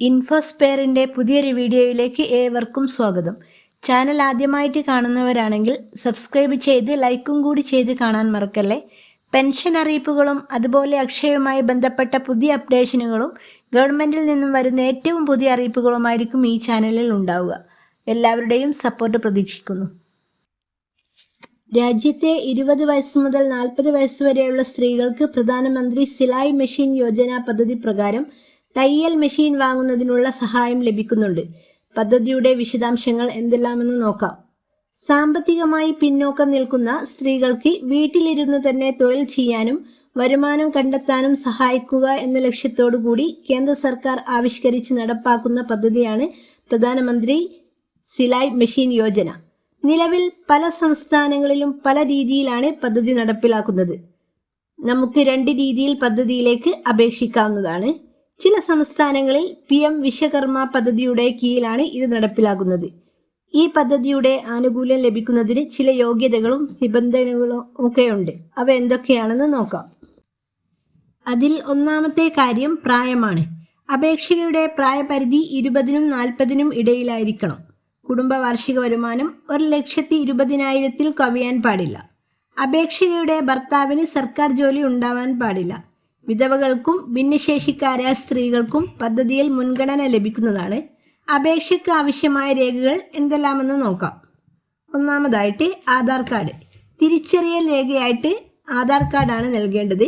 ഇൻഫോസ്പെയറിന്റെ പുതിയൊരു വീഡിയോയിലേക്ക് ഏവർക്കും സ്വാഗതം. ചാനൽ ആദ്യമായിട്ട് കാണുന്നവരാണെങ്കിൽ സബ്സ്ക്രൈബ് ചെയ്ത് ലൈക്കും കൂടി ചെയ്ത് കാണാൻ മറക്കല്ലേ? പെൻഷൻ അറിയിപ്പുകളും അതുപോലെ അക്ഷയവുമായി ബന്ധപ്പെട്ട പുതിയ അപ്ഡേഷനുകളും ഗവൺമെന്റിൽ നിന്നും വരുന്ന ഏറ്റവും പുതിയ അറിയിപ്പുകളുമായിരിക്കും ഈ ചാനലിൽ ഉണ്ടാവുക. എല്ലാവരുടെയും സപ്പോർട്ട് പ്രതീക്ഷിക്കുന്നു. രാജ്യത്തെ ഇരുപത് വയസ്സ് മുതൽ നാൽപ്പത് വയസ്സ് വരെയുള്ള സ്ത്രീകൾക്ക് പ്രധാനമന്ത്രി സിലായ് മെഷീൻ യോജന പദ്ധതി പ്രകാരം തയ്യൽ മെഷീൻ വാങ്ങുന്നതിനുള്ള സഹായം ലഭിക്കുന്നുണ്ട്. പദ്ധതിയുടെ വിശദാംശങ്ങൾ എന്തെല്ലാമെന്ന് നോക്കാം. സാമ്പത്തികമായി പിന്നോക്കം നിൽക്കുന്ന സ്ത്രീകൾക്ക് വീട്ടിലിരുന്ന് തന്നെ തൊഴിൽ ചെയ്യാനും വരുമാനം കണ്ടെത്താനും സഹായിക്കുക എന്ന ലക്ഷ്യത്തോടു കൂടി കേന്ദ്ര സർക്കാർ ആവിഷ്കരിച്ച് നടപ്പാക്കുന്ന പദ്ധതിയാണ് പ്രധാനമന്ത്രി സിലായ് മെഷീൻ യോജന. നിലവിൽ പല സംസ്ഥാനങ്ങളിലും പല രീതിയിലാണ് പദ്ധതി നടപ്പിലാക്കുന്നത്. നമുക്ക് രണ്ട് രീതിയിൽ പദ്ധതിയിലേക്ക് അപേക്ഷിക്കാവുന്നതാണ്. ചില സംസ്ഥാനങ്ങളിൽ പി എം വിശ്വകർമ്മ പദ്ധതിയുടെ കീഴിലാണ് ഇത് നടപ്പിലാക്കുന്നത് ഈ പദ്ധതിയുടെ ആനുകൂല്യം ലഭിക്കുന്നതിന് ചില യോഗ്യതകളും നിബന്ധനകളും ഒക്കെയുണ്ട്. അവ എന്തൊക്കെയാണെന്ന് നോക്കാം. അതിൽ ഒന്നാമത്തെ കാര്യം പ്രായമാണ്. അപേക്ഷകയുടെ പ്രായപരിധി ഇരുപതിനും നാൽപ്പതിനും ഇടയിലായിരിക്കണം. കുടുംബ വാർഷിക വരുമാനം ഒരു ലക്ഷത്തി ഇരുപതിനായിരത്തിൽ കവിയാൻ പാടില്ല. അപേക്ഷകയുടെ ഭർത്താവിന് സർക്കാർ ജോലി ഉണ്ടാവാൻ പാടില്ല. വിധവകൾക്കും ഭിന്നശേഷിക്കാരായ സ്ത്രീകൾക്കും പദ്ധതിയിൽ മുൻഗണന ലഭിക്കുന്നതാണ്. അപേക്ഷയ്ക്ക് ആവശ്യമായ രേഖകൾ എന്തെല്ലാമെന്ന് നോക്കാം. ഒന്നാമതായിട്ട് ആധാർ കാർഡ്. തിരിച്ചറിയൽ രേഖയായിട്ട് ആധാർ കാർഡാണ് നൽകേണ്ടത്.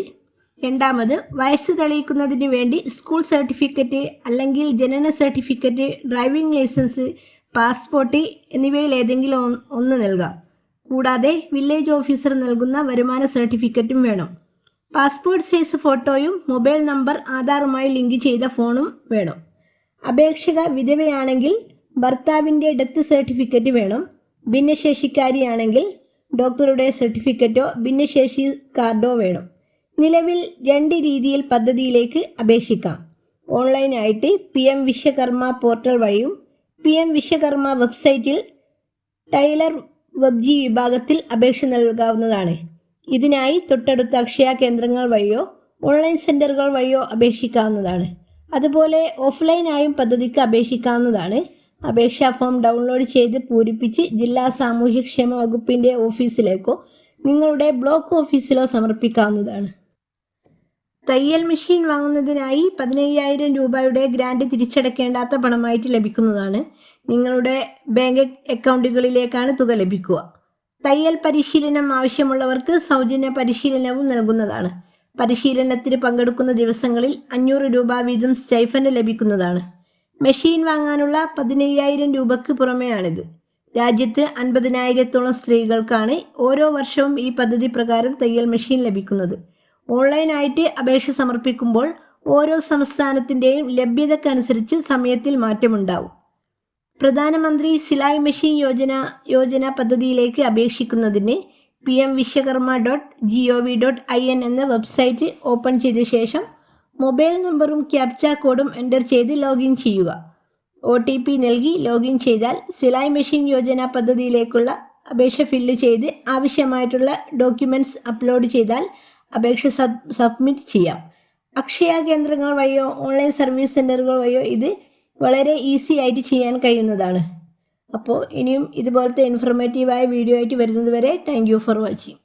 രണ്ടാമത് വയസ്സ് തെളിയിക്കുന്നതിന് വേണ്ടി സ്കൂൾ സർട്ടിഫിക്കറ്റ് അല്ലെങ്കിൽ ജനന സർട്ടിഫിക്കറ്റ് ഡ്രൈവിംഗ് ലൈസൻസ് പാസ്പോർട്ട് എന്നിവയിൽ ഏതെങ്കിലും ഒന്ന് നൽകാം. കൂടാതെ വില്ലേജ് ഓഫീസർ നൽകുന്ന വരുമാന സർട്ടിഫിക്കറ്റും വേണം. പാസ്പോർട്ട് സൈസ് ഫോട്ടോയും മൊബൈൽ നമ്പർ ആധാറുമായി ലിങ്ക് ചെയ്ത ഫോണും വേണം. അപേക്ഷക വിധവയാണെങ്കിൽ ഭർത്താവിന്റെ ഡെത്ത് സർട്ടിഫിക്കറ്റ് വേണം. ഭിന്നശേഷിക്കാരിയാണെങ്കിൽ ഡോക്ടറുടെ സർട്ടിഫിക്കറ്റോ ഭിന്നശേഷി കാർഡോ വേണം. നിലവിൽ രണ്ട് രീതിയിൽ പദ്ധതിയിലേക്ക് അപേക്ഷിക്കാം. ഓൺലൈനായിട്ട് പി എം വിശ്വകർമ്മ പോർട്ടൽ വഴിയും പി എം വിശ്വകർമ്മ വെബ്സൈറ്റിൽ ടൈലർ വെബ്ജി വിഭാഗത്തിൽ അപേക്ഷ നൽകാവുന്നതാണ്. ഇതിനായി തൊട്ടടുത്ത അക്ഷയ കേന്ദ്രങ്ങൾ വഴിയോ ഓൺലൈൻ സെന്ററുകൾ വഴിയോ അപേക്ഷിക്കാവുന്നതാണ്. അതുപോലെ ഓഫ്ലൈനായും പദ്ധതിക്ക് അപേക്ഷിക്കാവുന്നതാണ്. അപേക്ഷാ ഫോം ഡൗൺലോഡ് ചെയ്ത് പൂരിപ്പിച്ച് ജില്ലാ സാമൂഹ്യക്ഷേമ വകുപ്പിന്റെ ഓഫീസിലേക്കോ നിങ്ങളുടെ ബ്ലോക്ക് ഓഫീസിലോ സമർപ്പിക്കാവുന്നതാണ്. തയ്യൽ മെഷീൻ വാങ്ങുന്നതിനായി പതിനയ്യായിരം രൂപയുടെ ഗ്രാൻഡ് തിരിച്ചടക്കേണ്ടാത്ത പണമായിട്ട് ലഭിക്കുന്നതാണ്. നിങ്ങളുടെ ബാങ്ക് അക്കൗണ്ടുകളിലേക്കാണ് തുക ലഭിക്കുക. തയ്യൽ പരിശീലനം ആവശ്യമുള്ളവർക്ക് സൗജന്യ പരിശീലനവും നൽകുന്നതാണ്. പരിശീലനത്തിന് പങ്കെടുക്കുന്ന ദിവസങ്ങളിൽ അഞ്ഞൂറ് രൂപ വീതം സ്റ്റൈഫന് ലഭിക്കുന്നതാണ്. മെഷീൻ വാങ്ങാനുള്ള പതിനയ്യായിരം രൂപയ്ക്ക് പുറമെയാണിത്. രാജ്യത്ത് അൻപതിനായിരത്തോളം സ്ത്രീകൾക്കാണ് ഓരോ വർഷവും ഈ പദ്ധതി പ്രകാരം തയ്യൽ മെഷീൻ ലഭിക്കുന്നത്. ഓൺലൈനായിട്ട് അപേക്ഷ സമർപ്പിക്കുമ്പോൾ ഓരോ സംസ്ഥാനത്തിന്റെയും ലഭ്യതക്കനുസരിച്ച് സമയത്തിൽ മാറ്റമുണ്ടാവും. പ്രധാനമന്ത്രി സിലായ് മെഷീൻ യോജന യോജന പദ്ധതിയിലേക്ക് അപേക്ഷിക്കുന്നതിന് P M Vishwakarma dot G O V dot I N എന്ന വെബ്സൈറ്റ് ഓപ്പൺ ചെയ്ത ശേഷം മൊബൈൽ നമ്പറും ക്യാപ്ച കോഡും എന്റർ ചെയ്ത് ലോഗിൻ ചെയ്യുക. ഒ ടി പി നൽകി ലോഗിൻ ചെയ്താൽ സിലായ് മെഷീൻ യോജന പദ്ധതിയിലേക്കുള്ള അപേക്ഷ ഫില്ല് ചെയ്ത് ആവശ്യമായിട്ടുള്ള ഡോക്യുമെന്റ്സ് അപ്ലോഡ് ചെയ്താൽ അപേക്ഷ സബ് സബ്മിറ്റ് ചെയ്യാം. അക്ഷയ കേന്ദ്രങ്ങൾ വഴിയോ ഓൺലൈൻ സർവീസ് സെന്ററുകൾ വഴിയോ ഇത് വളരെ ഈസി ആയിട്ട് ചെയ്യാൻ കഴിയുന്നതാണ്. അപ്പോൾ ഇനിയും ഇതുപോലത്തെ ഇൻഫർമേറ്റീവായ വീഡിയോ ആയിട്ട് വരുന്നത് വരെ താങ്ക് ഫോർ വാച്ചിങ്